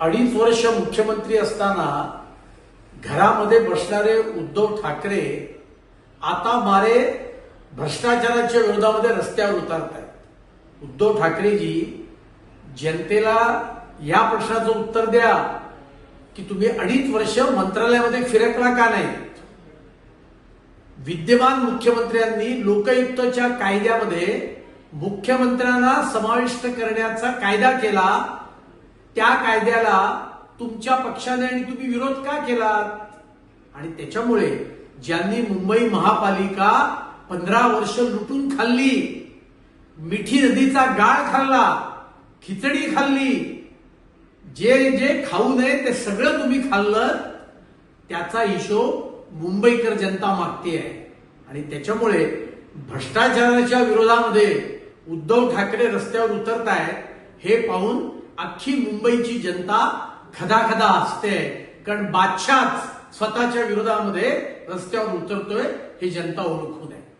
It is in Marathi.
अडीच वर्ष मुख्यमंत्री असताना घरामध्ये बसणारे उद्धव ठाकरे आता मारे भ्रष्टाचाराच्या विरोधामध्ये रस्त्यावर उतरत आहेत उद्धव ठाकरेजी जनतेला या प्रश्नाचं उत्तर द्या की तुम्ही अडीच वर्ष मंत्रालयामध्ये फिरकला का नाही? विद्यमान मुख्यमंत्र्यांनी लोकयुक्तच्या कायद्यामध्ये मुख्यमंत्र्यांना समाविष्ट करण्याचा कायदा केला त्या कायद्याला तुमच्या पक्षाने आणि तुम्ही विरोध का केलात? आणि त्याच्यामुळे ज्यांनी मुंबई महापालिका पंधरा वर्ष लुटून खाल्ली मिठी नदीचा गाळ खाल्ला खिचडी खाल्ली जे जे खाऊ नये ते सगळं तुम्ही खाल्लं त्याचा हिशोब मुंबईकर जनता मागते आहे. आणि त्याच्यामुळे भ्रष्टाचाराच्या विरोधामध्ये उद्धव ठाकरे रस्त्यावर उतरत आहेत हे पाहून अख्खी मुंबईची जनता खदाखदा असते. कारण बादशाच स्वतःच्या विरोधामध्ये रस्त्यावर उतरतोय हे जनता ओळखू नये.